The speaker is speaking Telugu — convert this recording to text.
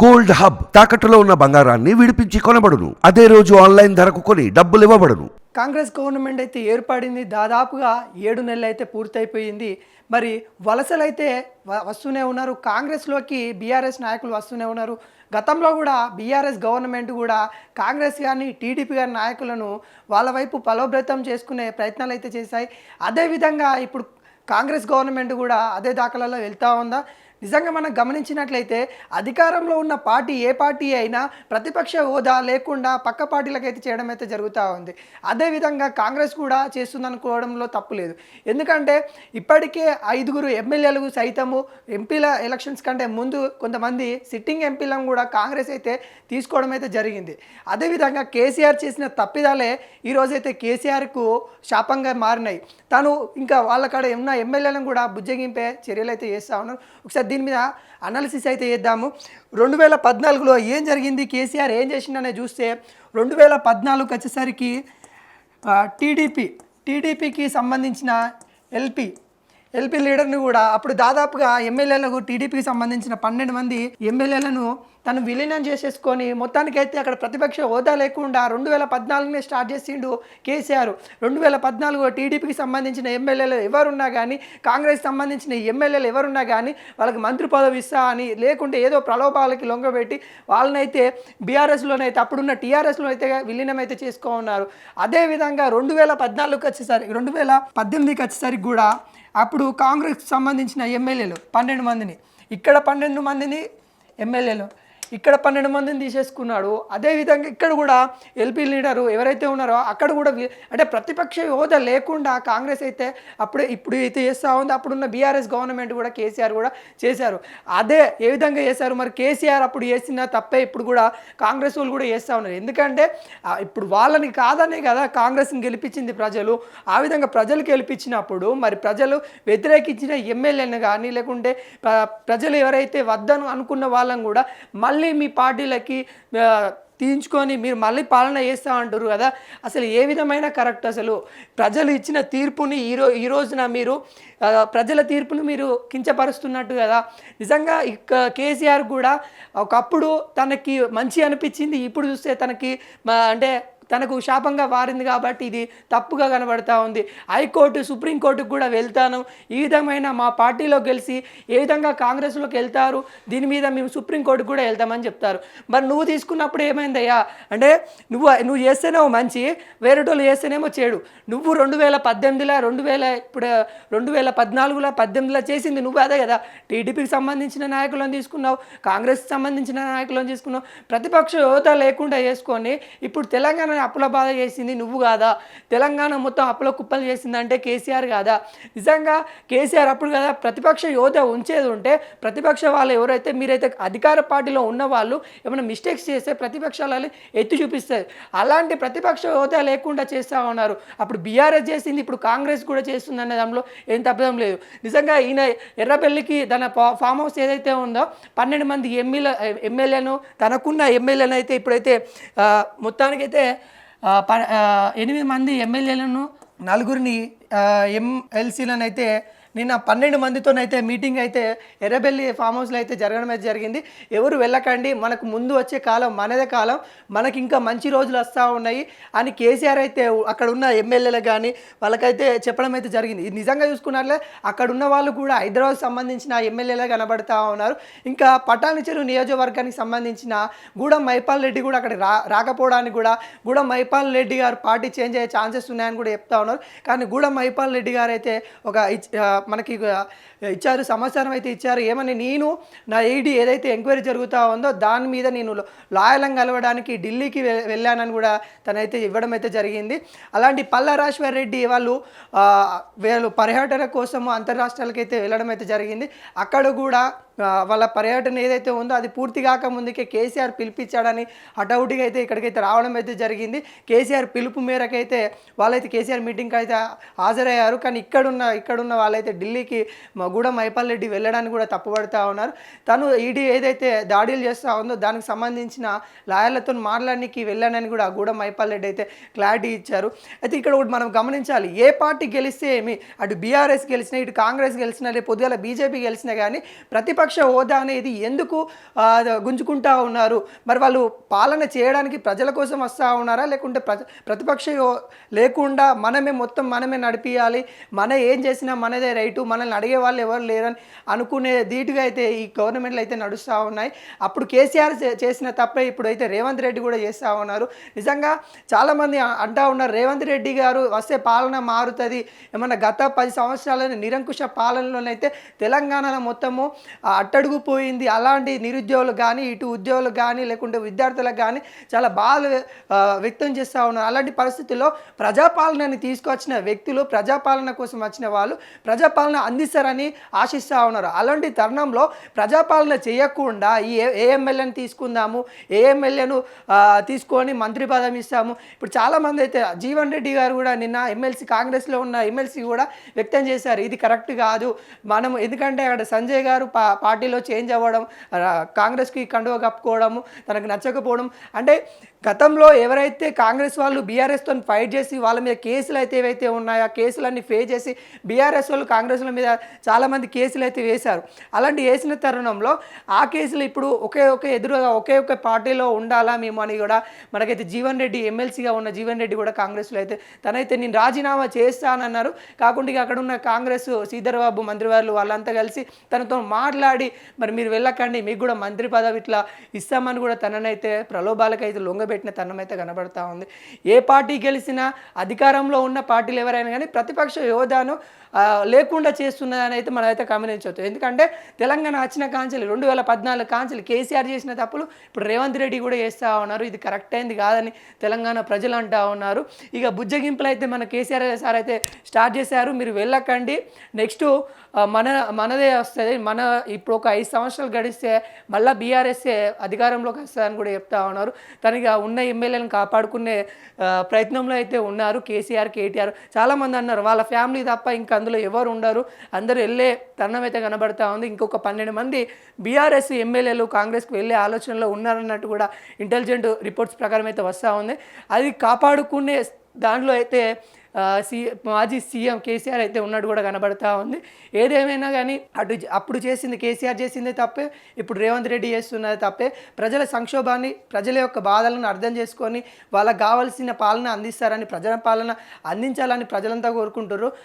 గోల్డ్ హబ్ తాకట్టులో ఉన్న బంగారాన్ని విడిపించి కొనబడును. అదే రోజు ఆన్లైన్ ధరకు కొని డబ్బులు ఇవ్వబడును. కాంగ్రెస్ గవర్నమెంట్ అయితే ఏర్పడింది దాదాపుగా ఏడు నెలలు అయితే పూర్తయిపోయింది. మరి వలసలు అయితే వస్తూనే ఉన్నారు. కాంగ్రెస్లోకి బీఆర్ఎస్ నాయకులు వస్తూనే ఉన్నారు. గతంలో కూడా బీఆర్ఎస్ గవర్నమెంట్ కూడా కాంగ్రెస్ కానీ టీడీపీ గారి నాయకులను వాళ్ళ వైపు బలోపేతం చేసుకునే ప్రయత్నాలు అయితే చేశాయి. అదేవిధంగా ఇప్పుడు కాంగ్రెస్ గవర్నమెంట్ కూడా అదే దాఖలలో వెళ్తూ ఉందా? నిజంగా మనం గమనించినట్లయితే అధికారంలో ఉన్న పార్టీ ఏ పార్టీ అయినా ప్రతిపక్ష హోదా లేకుండా పక్క పార్టీలకు అయితే చేయడం అయితే జరుగుతూ ఉంది. అదేవిధంగా కాంగ్రెస్ కూడా చేస్తుందనుకోవడంలో తప్పు లేదు. ఎందుకంటే ఇప్పటికే ఐదుగురు ఎమ్మెల్యేలు సైతము ఎంపీల ఎలక్షన్స్ కంటే ముందు కొంతమంది సిట్టింగ్ ఎంపీలను కూడా కాంగ్రెస్ అయితే తీసుకోవడం అయితే జరిగింది. అదేవిధంగా కేసీఆర్ చేసిన తప్పిదాలే ఈరోజైతే కేసీఆర్కు శాపంగా మారినాయి. తను ఇంకా వాళ్ళ కాడ ఉన్న ఎమ్మెల్యేలను కూడా బుజ్జగింపే చర్యలు అయితే చేస్తూ ఉన్నారు. ఒకసారి దీని మీద అనాలిసిస్ అయితే చేద్దాము. రెండు వేల పద్నాలుగులో ఏం జరిగింది? కేసీఆర్ ఏం చేసిండనే చూస్తే రెండు వేల పద్నాలుగుకి వచ్చేసరికి టీడీపీ టీడీపీకి సంబంధించిన ఎల్పి ఎల్పీ లీడర్ని కూడా అప్పుడు దాదాపుగా ఎమ్మెల్యేలకు టీడీపీకి సంబంధించిన పన్నెండు మంది ఎమ్మెల్యేలను తను విలీనం చేసేసుకొని మొత్తానికైతే అక్కడ ప్రతిపక్ష హోదా లేకుండా రెండు వేల పద్నాలుగునే స్టార్ట్ చేసిండు కేసీఆర్. రెండు వేల పద్నాలుగు టీడీపీకి సంబంధించిన ఎమ్మెల్యేలు ఎవరున్నా కానీ కాంగ్రెస్ సంబంధించిన ఎమ్మెల్యేలు ఎవరున్నా కానీ వాళ్ళకి మంత్రి పదవి ఇస్తా అని లేకుంటే ఏదో ప్రలోభాలకి లొంగబెట్టి వాళ్ళనైతే బీఆర్ఎస్లోనైతే అప్పుడున్న టీఆర్ఎస్లో అయితే విలీనం అయితే చేసుకో ఉన్నారు. అదేవిధంగా రెండు వేల పద్నాలుగుకి వచ్చేసరికి రెండు వేల పద్దెనిమిదికి వచ్చేసరికి కూడా అప్పుడు కాంగ్రెస్కి సంబంధించిన ఎమ్మెల్యేలు పన్నెండు మందిని. ఇక్కడ పన్నెండు మందిని ఎమ్మెల్యేలు. ఇక్కడ పన్నెండు మందిని తీసేసుకున్నాడు. అదేవిధంగా ఇక్కడ కూడా ఎల్పీ లీడరు ఎవరైతే ఉన్నారో అక్కడ కూడా అంటే ప్రతిపక్ష హోదా లేకుండా కాంగ్రెస్ అయితే అప్పుడే ఇప్పుడు అయితే చేస్తూ ఉంది. అప్పుడున్న బీఆర్ఎస్ గవర్నమెంట్ కూడా కేసీఆర్ కూడా చేశారు. అదే ఏ విధంగా చేశారు? మరి కేసీఆర్ అప్పుడు చేసిన తప్పే ఇప్పుడు కూడా కాంగ్రెస్ వాళ్ళు కూడా చేస్తూ ఉన్నారు. ఎందుకంటే ఇప్పుడు వాళ్ళని కాదనే కదా కాంగ్రెస్ని గెలిపించింది ప్రజలు. ఆ విధంగా ప్రజలు గెలిపించినప్పుడు మరి ప్రజలు వ్యతిరేకించిన ఎమ్మెల్యేలను కానీ లేకుంటే ప్రజలు ఎవరైతే వద్దను అనుకున్న వాళ్ళని కూడా మళ్ళీ మీ పార్టీలకి తీయించుకొని మీరు మళ్ళీ పాలన చేస్తా అంటారు కదా. అసలు ఏ విధమైన కరెక్ట్ అసలు? ప్రజలు ఇచ్చిన తీర్పుని ఈరో ఈ రోజున మీరు ప్రజల తీర్పును మీరు కించపరుస్తున్నట్టు కదా. నిజంగా ఇక కేసీఆర్ కూడా ఒకప్పుడు తనకి మంచి అనిపించింది ఇప్పుడు చూస్తే తనకి అంటే తనకు శాపంగా మారింది కాబట్టి ఇది తప్పుగా కనబడతా ఉంది. హైకోర్టు సుప్రీంకోర్టుకు కూడా వెళ్తాను. ఈ విధమైన మా పార్టీలో గెలిచి ఏ విధంగా కాంగ్రెస్లోకి వెళ్తారు? దీని మీద మేము సుప్రీంకోర్టుకు కూడా వెళ్తామని చెప్తారు. మరి నువ్వు తీసుకున్నప్పుడు ఏమైందయ్యా? అంటే నువ్వు నువ్వు చేస్తేనేమో మంచి వేరేటోళ్ళు చేస్తేనేమో చేడు. నువ్వు రెండు వేల పద్దెనిమిదిలో రెండు వేల ఇప్పుడు రెండు వేల పద్నాలుగులో పద్దెనిమిదిలో చేసింది నువ్వు అదే కదా. టీడీపీకి సంబంధించిన నాయకులను తీసుకున్నావు కాంగ్రెస్కి సంబంధించిన నాయకులను తీసుకున్నావు. ప్రతిపక్ష హోదా లేకుండా చేసుకొని ఇప్పుడు తెలంగాణ అప్పుల బాధ చేసింది నువ్వు కాదా? తెలంగాణ మొత్తం అప్పుల కుప్పలు చేసిందంటే కేసీఆర్ కాదా? నిజంగా కేసీఆర్ అప్పుడు కదా ప్రతిపక్ష యోధ ఉంచేది ఉంటే ప్రతిపక్ష వాళ్ళు ఎవరైతే మీరైతే అధికార పార్టీలో ఉన్న వాళ్ళు ఏమైనా మిస్టేక్స్ చేస్తే ప్రతిపక్షాలని ఎత్తి చూపిస్తారు. అలాంటి ప్రతిపక్ష హోదా లేకుండా చేస్తూ ఉన్నారు. అప్పుడు బీఆర్ఎస్ చేసింది ఇప్పుడు కాంగ్రెస్ కూడా చేస్తుంది అనే దానిలో ఏం తప్పడం లేదు. నిజంగా ఈయన ఎర్రబెల్లికి తన ఫామ్ హౌస్ ఏదైతే ఉందో పన్నెండు మంది ఎమ్మెల్యే ఎమ్మెల్యేను తనకున్న ఎమ్మెల్యేను అయితే ఇప్పుడైతే మొత్తానికైతే ఎనిమిది మంది ఎమ్మెల్యేలను నలుగురిని ఎంఎల్సీలను అయితే నిన్న పన్నెండు మందితోనైతే మీటింగ్ అయితే ఎర్రబెల్లి ఫామ్ హౌస్లో అయితే జరగడం అయితే జరిగింది. ఎవరు వెళ్ళకండి మనకు ముందు వచ్చే కాలం మనదే కాలం మనకి ఇంకా మంచి రోజులు వస్తూ ఉన్నాయి అని కేసీఆర్ అయితే అక్కడ ఉన్న ఎమ్మెల్యేలకు కానీ వాళ్ళకైతే చెప్పడం అయితే జరిగింది. ఇది నిజంగా చూసుకున్నట్లే అక్కడ ఉన్న వాళ్ళు కూడా హైదరాబాద్ సంబంధించిన ఎమ్మెల్యేలే కనబడతా ఉన్నారు. ఇంకా పటాని చెరువు నియోజకవర్గానికి సంబంధించిన గూడెం మైపాల్ రెడ్డి కూడా అక్కడ రా రాకపోవడానికి కూడా గూడెం మైపాల్ రెడ్డి గారు పార్టీ చేంజ్ అయ్యే ఛాన్సెస్ ఉన్నాయని కూడా చెప్తా ఉన్నారు. కానీ గూడెం మైపాల్ రెడ్డి గారు అయితే ఒక ఇచ్- మనకి ఇచ్చారు సమాచారం అయితే ఇచ్చారు. ఏమని నేను నా ఐడి ఏదైతే ఎంక్వైరీ జరుగుతూ ఉందో దాని మీద నేను లాయలం కలవడానికి ఢిల్లీకి వెళ్ళానని కూడా తనైతే ఇవ్వడం అయితే జరిగింది. అలాంటి పల్లా రాజేశ్వర్ రెడ్డి వాళ్ళు వీళ్ళు పర్యటన కోసము అంతర్రాష్ట్రాలకైతే వెళ్ళడం అయితే జరిగింది. అక్కడ కూడా వాళ్ళ పర్యటన ఏదైతే ఉందో అది పూర్తి కాక ముందుకే కేసీఆర్ పిలిపించాడని హఠావుటిగా అయితే ఇక్కడికైతే రావడం అయితే జరిగింది. కేసీఆర్ పిలుపు మేరకైతే వాళ్ళైతే కేసీఆర్ మీటింగ్కి అయితే హాజరయ్యారు. కానీ ఇక్కడున్న ఇక్కడున్న వాళ్ళైతే ఢిల్లీకి గూడ గూడెం మైపాల్ రెడ్డి వెళ్ళడానికి కూడా తప్పుపడుతూ ఉన్నారు. తను ఈడీ ఏదైతే దాడులు చేస్తూ ఉందో దానికి సంబంధించిన లాయర్లతో మాట్లాడడానికి వెళ్ళానని కూడా గూడెం మైపాల్రెడ్డి అయితే క్లారిటీ ఇచ్చారు. అయితే ఇక్కడ ఒకటి మనం గమనించాలి. ఏ పార్టీ గెలిస్తే ఏమి? అటు బీఆర్ఎస్ గెలిచినా ఇటు కాంగ్రెస్ గెలిచినా రేపు పొద్దుగాల బీజేపీ గెలిచినా కానీ ప్రతిపక్ష ప్రతిపక్ష హోదా అనేది ఎందుకు గుంజుకుంటా ఉన్నారు? మరి వాళ్ళు పాలన చేయడానికి ప్రజల కోసం వస్తూ ఉన్నారా? లేకుంటే ప్రజ ప్రతిపక్ష లేకుండా మనమే మొత్తం మనమే నడిపియాలి. మన ఏం చేసినా మనదే రైటు. మనల్ని అడిగే వాళ్ళు ఎవరు లేరని అనుకునే ధీటుగా అయితే ఈ గవర్నమెంట్లు అయితే నడుస్తూ ఉన్నాయి. అప్పుడు కేసీఆర్ చేసిన తప్పే ఇప్పుడైతే రేవంత్ రెడ్డి కూడా చేస్తూ ఉన్నారు. నిజంగా చాలామంది అంటా ఉన్నారు రేవంత్ రెడ్డి గారు వస్తే పాలన మారుతుంది. ఏమన్నా గత పది సంవత్సరాల నిరంకుశ పాలనలోనైతే తెలంగాణలో మొత్తము ఆ, అట్టడుగు పోయింది అలాంటి నిరుద్యోగులు కానీ ఇటు ఉద్యోగులు కానీ లేకుంటే విద్యార్థులకు కానీ చాలా బాధ వ్యక్తం చేస్తూ ఉన్నారు. అలాంటి పరిస్థితుల్లో ప్రజాపాలనని తీసుకొచ్చిన వ్యక్తులు ప్రజాపాలన కోసం వచ్చిన వాళ్ళు ప్రజాపాలన అందిస్తారని ఆశిస్తూ ఉన్నారు. అలాంటి తరుణంలో ప్రజాపాలన చేయకుండా ఈ ఏ- తీసుకుందాము ఏఎంఎల్ఏను తీసుకొని మంత్రి పదం ఇస్తాము. ఇప్పుడు చాలామంది అయితే జీవన్ రెడ్డి గారు కూడా నిన్న ఎమ్మెల్సీ కాంగ్రెస్లో ఉన్న ఎమ్మెల్సీ కూడా వ్యక్తం చేశారు. ఇది కరెక్ట్ కాదు. మనం ఎందుకంటే అక్కడ సంజయ్ గారు పా పార్టీలో చేంజ్ అవ్వడం కాంగ్రెస్కి కండువ కప్పుకోవడము తనకు నచ్చకపోవడం. అంటే గతంలో ఎవరైతే కాంగ్రెస్ వాళ్ళు బీఆర్ఎస్తో ఫైట్ చేసి వాళ్ళ మీద కేసులు అయితే ఏవైతే ఉన్నాయో ఆ కేసులన్నీ ఫే చేసి బీఆర్ఎస్ వాళ్ళు కాంగ్రెస్ల మీద చాలామంది కేసులు అయితే వేశారు. అలాంటి వేసిన తరుణంలో ఆ కేసులు ఇప్పుడు ఒకే ఒకే ఎదురుగా ఒకే ఒకే పార్టీలో ఉండాలా మేము అని కూడా మనకైతే జీవన్ రెడ్డి ఎమ్మెల్సీగా ఉన్న జీవన్ రెడ్డి కూడా కాంగ్రెస్లో అయితే తనైతే నేను రాజీనామా చేస్తానన్నారు. కాకుండా ఇక అక్కడ ఉన్న కాంగ్రెస్ సీధర్బాబు మంత్రి వాళ్ళు వాళ్ళంతా కలిసి తనతో మాట్లాడి మరి మీరు వెళ్ళకండి మీకు కూడా మంత్రి పదవి ఇట్లా ఇస్తామని కూడా తననైతే ప్రలోభాలకైతే లొంగబెట్టి పెట్టిన తరుణం అయితే కనబడతా ఉంది. ఏ పార్టీ గెలిచినా అధికారంలో ఉన్న పార్టీలు ఎవరైనా కానీ ప్రతిపక్ష యోధాను లేకుండా చేస్తున్నదని అయితే మనం అయితే గమనించవచ్చు ఎందుకంటే తెలంగాణ వచ్చిన కాంచెలు రెండు వేల పద్నాలుగు కాంచెలు కేసీఆర్ చేసిన తప్పులు ఇప్పుడు రేవంత్ రెడ్డి కూడా చేస్తూ ఉన్నారు. ఇది కరెక్ట్ అయింది కాదని తెలంగాణ ప్రజలు అంటూ ఉన్నారు. ఇక బుజ్జగింపులు అయితే మన కేసీఆర్ సార్ అయితే స్టార్ట్ చేశారు. మీరు వెళ్ళకండి. నెక్స్ట్ మన మనదే వస్తుంది. మన ఇప్పుడు ఒక ఐదు సంవత్సరాలు గడిస్తే మళ్ళీ బీఆర్ఎస్ఏ అధికారంలోకి వస్తుందని కూడా చెప్తా ఉన్నారు. తనకి ఉన్న ఎమ్మెల్యేలను కాపాడుకునే ప్రయత్నంలో అయితే ఉన్నారు కేసీఆర్ కేటీఆర్. చాలామంది అన్నారు వాళ్ళ ఫ్యామిలీ తప్ప ఇంకా అందులో ఎవరు ఉండరు. అందరూ వెళ్ళే తరుణం అయితే కనబడతా ఉంది. ఇంకొక పన్నెండు మంది బీఆర్ఎస్ ఎమ్మెల్యేలు కాంగ్రెస్కి వెళ్ళే ఆలోచనలో ఉన్నారన్నట్టు కూడా ఇంటెలిజెంట్ రిపోర్ట్స్ ప్రకారం అయితే వస్తూ ఉంది. అది కాపాడుకునే దాంట్లో అయితే సీ సి మాజీ సీఎం కేసీఆర్ అయితే ఉన్నట్టు కూడా కనబడతా ఉంది. ఏదేమైనా కానీ అటు అప్పుడు చేసింది కేసీఆర్ చేసింది తప్పే ఇప్పుడు రేవంత్ రెడ్డి చేస్తున్నది తప్పే. ప్రజల సంక్షోభాన్ని ప్రజల యొక్క బాధలను అర్థం చేసుకొని వాళ్ళకు కావాల్సిన పాలన అందిస్తారని ప్రజల పాలన అందించాలని ప్రజలంతా కోరుకుంటారు